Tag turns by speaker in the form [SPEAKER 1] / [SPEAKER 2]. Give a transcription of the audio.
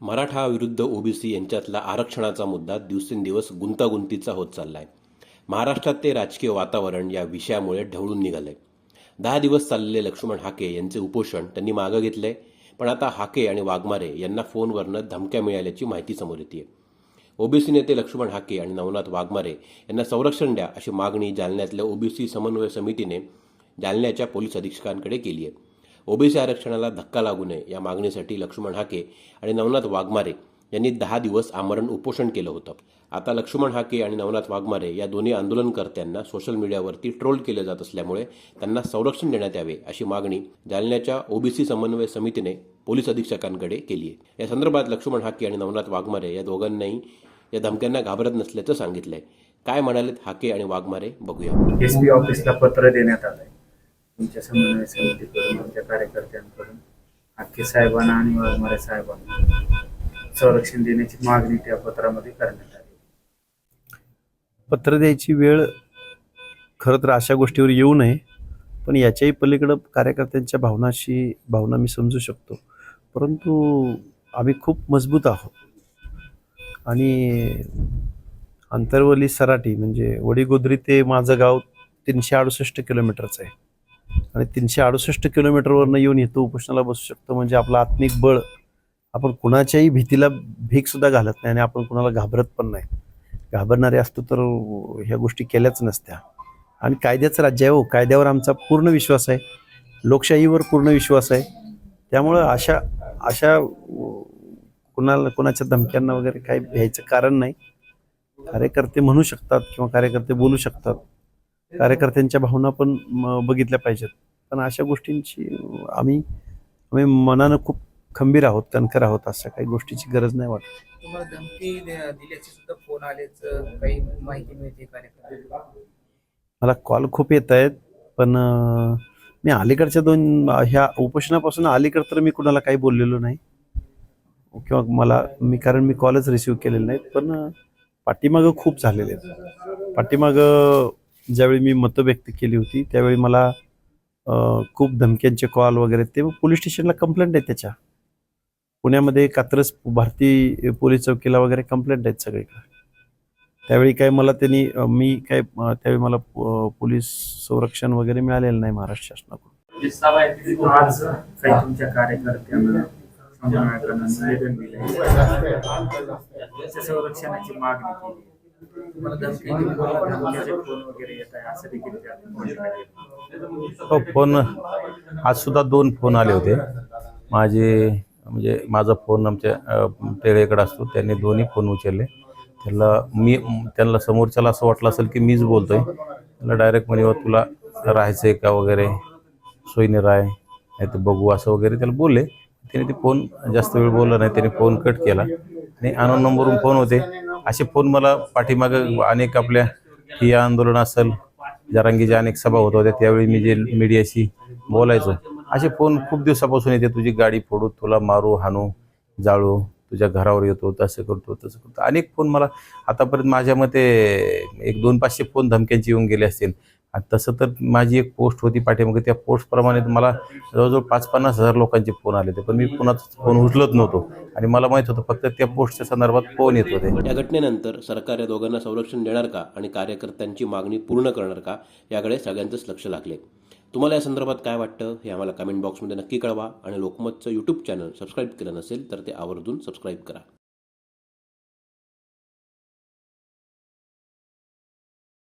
[SPEAKER 1] मराठा विरुद्ध ओबीसी यांच्यातला आरक्षणाचा मुद्दा दिवसेंदिवस गुंतागुंतीचा होत चाललाय. महाराष्ट्रात ते राजकीय वातावरण या विषयामुळे ढवळून निघालंय. दहा दिवस चाललेले लक्ष्मण हाके यांचे उपोषण त्यांनी मागं घेतलंय पण आता हाके आणि वाघमारे यांना फोनवरनं धमक्या मिळाल्याची माहिती समोर येते ओबीसी नेते लक्ष्मण हाके आणि नवनाथ वाघमारे यांना संरक्षण द्या अशी मागणी जालन्यातल्या ओबीसी समन्वय समितीने जालन्याच्या पोलीस अधीक्षकांकडे केली आहे ओबीसी आरक्षणाला धक्का लागू नये या मागणीसाठी लक्ष्मण हाके आणि नवनाथ वाघमारे यांनी दहा दिवस आमरण उपोषण केलं होतं. आता लक्ष्मण हाके आणि नवनाथ वाघमारे या दोन्ही आंदोलनकर्त्यांना सोशल मीडियावरती ट्रोल केलं जात असल्यामुळे त्यांना संरक्षण देण्यात यावे अशी मागणी जालन्याच्या ओबीसी समन्वय समितीने पोलीस अधीक्षकांकडे केली आहे. या संदर्भात लक्ष्मण हाके आणि नवनाथ वाघमारे या दोघांनाही या धमक्यांना घाबरत नसल्याचं सांगितलंय. काय म्हणालेत हाके आणि वाघमारे बघूया.
[SPEAKER 2] एस पी ऑफिसला पत्र देण्यात आलंय. तुमच्या समन्वय समितीकडून आमच्या कार्यकर्त्यांकडून अख्खे साहेबांना आणि वाघमारे साहेबांना संरक्षण देण्याची मागणी त्या पत्रामध्ये करण्यात आली.
[SPEAKER 3] पत्र द्यायची वेळ खरं तर अशा गोष्टीवर येऊ नये पण याच्याही पलीकडं कार्यकर्त्यांच्या भावनाशी भावना मी समजू शकतो. परंतु आम्ही खूप मजबूत आहोत. आणि अंतरवली सराटी म्हणजे वडीगोद्री ते माझं गाव तीनशे अडुसष्ट किलोमीटरचं आहे. आणि तीनशे अडुसष्ट किलोमीटरवरनं येऊन इथं उपोषणाला बसू शकतो. म्हणजे आपलं आत्मिक बळ आपण कुणाच्याही भीतीला भीकसुद्धा घालत नाही आणि आपण कुणाला घाबरत पण नाही. घाबरणारे असतो तर ह्या गोष्टी केल्याच नसत्या. आणि कायद्याचं राज्य आहे हो. कायद्यावर आमचा पूर्ण विश्वास आहे. लोकशाहीवर पूर्ण विश्वास आहे. त्यामुळं अशा अशा कुणाला कुणाच्या धमक्यांना वगैरे काही भ्यायचं कारण नाही. कार्यकर्ते म्हणू शकतात किंवा कार्यकर्ते बोलू शकतात. कार्यकर्त्यांच्या भावना पण म, बघितल्या पाहिजेत. पण अशा गोष्टींची आम्ही आम्ही मनानं खूप खंबीर आहोत कणखर आहोत अशा काही गोष्टीची गरज नाही वाटत.
[SPEAKER 4] तुम्हाला धमकी दे- दिल्याची सुद्धा फोन आलेच काही माहिती मिळते
[SPEAKER 3] मला कॉल खूप येत आहेत पण मी अलीकडच्या दोन ह्या उपोषणापासून अलीकड तर मी कुणाला काही बोललेलो नाही. किंवा मला मी कारण मी कॉलच रिसिव्ह केलेले नाहीत पण पाठीमागं खूप झालेले आहेत. पाठीमागं ज्यावेळी मी मतं व्यक्त केली होती त्यावेळी मला खूप धमक्यांचे कॉल वगैरे ते पोलीस स्टेशनला कंप्लेंट आहे त्याच्या. पुण्यामध्ये कात्रज भारती पोलीस चौकीला वगैरे कंप्लेंट आहेत सगळीकडे. त्यावेळी काय मला त्यांनी मी काय त्यावेळी मला पोलीस संरक्षण वगैरे मिळालेलं नाही महाराष्ट्र शासनाकडून.
[SPEAKER 2] आज काही तुमच्या कार्यकर्त्यांना संरक्षणाची मागणी केली.
[SPEAKER 5] हो फोन आज सुद्धा दोन फोन आले होते. माझे म्हणजे माझा फोन आमच्या टेळेकडे असतो त्यांनी दोन्ही फोन उचलले. त्याला मी त्यांना समोरच्याला असं वाटलं असेल की मीच बोलतोय. त्याला डायरेक्ट म्हणे हो, तुला तुला आहे का वगैरे? सोयीने राय नाही तर बघू असं वगैरे त्याला बोलले. त्याने ते फोन जास्त वेळ बोलला नाही त्याने फोन कट केला. आणि अनोन नंबरवरून फोन होते. असे फोन मला पाठीमागं अनेक आपल्या ठिय्या आंदोलन असेल जारांगीच्या अनेक सभा होत होत्या त्यावेळी मी जे मीडियाशी बोलायचो. असे फोन खूप दिवसापासून येते तुझी गाडी फोडू तुला मारू हाणू जाळू तुझ्या घरावर येतो तसं करतो तसं करतो. अनेक फोन मला आतापर्यंत माझ्या मते एक दोन पाचशे फोन धमक्यांचे येऊन गेले असतील. आणि तसं तर माझी एक पोस्ट होती पाठीमागे. त्या पोस्टप्रमाणे मला जवळजवळ पाच पन्नास हजार लोकांचे फोन आले होते. पण मी कुणाचा फोन उचलत नव्हतो. आणि मला माहीत होतं फक्त त्या पोस्टच्या संदर्भात फोन येत होते.
[SPEAKER 1] या घटनेनंतर सरकार या दोघांना संरक्षण देणार का आणि कार्यकर्त्यांची मागणी पूर्ण करणार का याकडे सगळ्यांचंच लक्ष लागले. तुम्हाला या संदर्भात काय वाटतं हे आम्हाला कमेंट बॉक्समध्ये नक्की कळवा आणि लोकमतचं यूट्यूब चॅनल सबस्क्राईब केलं नसेल तर ते आवर्जून सबस्क्राईब करा.